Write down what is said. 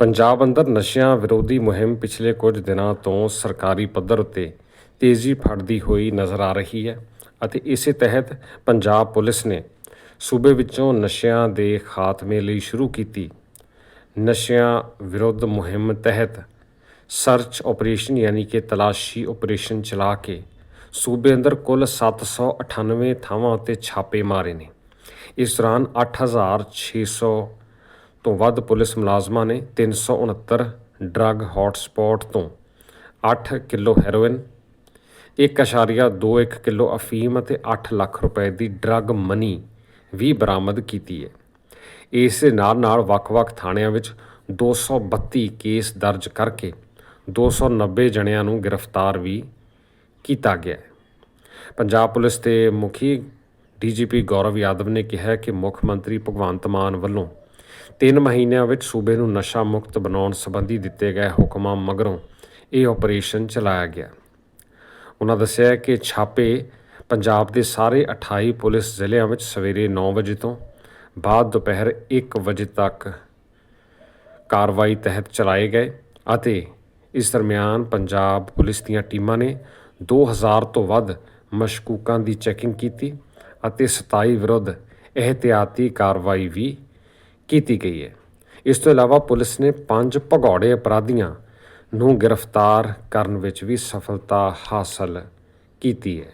ਪੰਜਾਬ ਅੰਦਰ ਨਸ਼ਿਆਂ ਵਿਰੋਧੀ ਮੁਹਿੰਮ ਪਿਛਲੇ ਕੁਝ ਦਿਨਾਂ ਤੋਂ ਸਰਕਾਰੀ ਪੱਧਰ ਉੱਤੇ ਤੇਜ਼ੀ ਫੜਦੀ ਹੋਈ ਨਜ਼ਰ ਆ ਰਹੀ ਹੈ ਅਤੇ ਇਸੇ ਤਹਿਤ ਪੰਜਾਬ ਪੁਲਿਸ ਨੇ ਸੂਬੇ ਵਿੱਚੋਂ ਨਸ਼ਿਆਂ ਦੇ ਖਾਤਮੇ ਲਈ ਸ਼ੁਰੂ ਕੀਤੀ ਨਸ਼ਿਆਂ ਵਿਰੁੱਧ ਮੁਹਿੰਮ ਤਹਿਤ ਸਰਚ ਆਪਰੇਸ਼ਨ ਯਾਨੀ ਕਿ ਤਲਾਸ਼ੀ ਆਪਰੇਸ਼ਨ ਚਲਾ ਕੇ ਸੂਬੇ ਅੰਦਰ ਕੁੱਲ 798 ਥਾਵਾਂ ਉੱਤੇ ਛਾਪੇ ਮਾਰੇ ਨੇ। ਇਸ ਦੌਰਾਨ 8600 ਤੋਂ ਵੱਧ ਪੁਲਿਸ ਮੁਲਾਜ਼ਮਾਂ ਨੇ 369 ਡਰੱਗ ਹੌਟਸਪੌਟ ਤੋਂ 8 ਕਿਲੋ ਹੈਰੋਇਨ 1.21 ਕਿਲੋ ਅਫੀਮ ਅਤੇ 8 ਲੱਖ ਰੁਪਏ ਦੀ ਡਰੱਗ ਮਨੀ ਵੀ ਬਰਾਮਦ ਕੀਤੀ ਹੈ। ਇਸ ਦੇ ਨਾਲ ਨਾਲ ਵੱਖ-ਵੱਖ ਥਾਣਿਆਂ ਵਿੱਚ 232 ਕੇਸ ਦਰਜ ਕਰਕੇ 290 ਜਣਿਆਂ ਨੂੰ ਗ੍ਰਿਫਤਾਰ ਵੀ ਕੀਤਾ ਗਿਆ ਹੈ। ਪੰਜਾਬ ਪੁਲਿਸ ਦੇ ਮੁਖੀ ਡੀਜੀਪੀ ਗੌਰਵ ਯਾਦਵ ਨੇ ਕਿਹਾ ਕਿ ਮੁੱਖ ਮੰਤਰੀ ਭਗਵੰਤ ਮਾਨ ਵੱਲੋਂ 3 ਮਹੀਨਿਆਂ ਵਿੱਚ ਸੂਬੇ ਨੂੰ ਨਸ਼ਾ ਮੁਕਤ ਬਣਾਉਣ ਸੰਬੰਧੀ ਦਿੱਤੇ ਗਏ ਹੁਕਮਾਂ ਮਗਰੋਂ ਇਹ ਆਪਰੇਸ਼ਨ ਚਲਾਇਆ ਗਿਆ। ਉਹਨਾਂ ਦੱਸਿਆ ਕਿ ਛਾਪੇ ਪੰਜਾਬ ਦੇ ਸਾਰੇ 28 ਪੁਲਿਸ ਜ਼ਿਲ੍ਹਿਆਂ ਵਿੱਚ ਸਵੇਰੇ 9 ਵਜੇ ਤੋਂ ਬਾਅਦ ਦੁਪਹਿਰ 1 ਵਜੇ ਤੱਕ ਕਾਰਵਾਈ ਤਹਿਤ ਚਲਾਏ ਗਏ ਅਤੇ ਇਸ ਦਰਮਿਆਨ ਪੰਜਾਬ ਪੁਲਿਸ ਦੀਆਂ ਟੀਮਾਂ ਨੇ 2000 ਤੋਂ ਵੱਧ ਮਸ਼ਕੂਕਾਂ ਦੀ ਚੈਕਿੰਗ ਕੀਤੀ ਅਤੇ 27 ਵਿਰੁੱਧ ਇਹਤਿਆਤੀ ਕਾਰਵਾਈ ਵੀ ਕੀਤੀ ਗਈ ਹੈ। ਇਸ ਤੋਂ ਇਲਾਵਾ ਪੁਲਿਸ ਨੇ ਪੰਜ ਭਗੌੜੇ ਅਪਰਾਧੀਆਂ ਨੂੰ ਗ੍ਰਿਫਤਾਰ ਕਰਨ ਵਿੱਚ ਵੀ ਸਫਲਤਾ ਹਾਸਲ ਕੀਤੀ ਹੈ।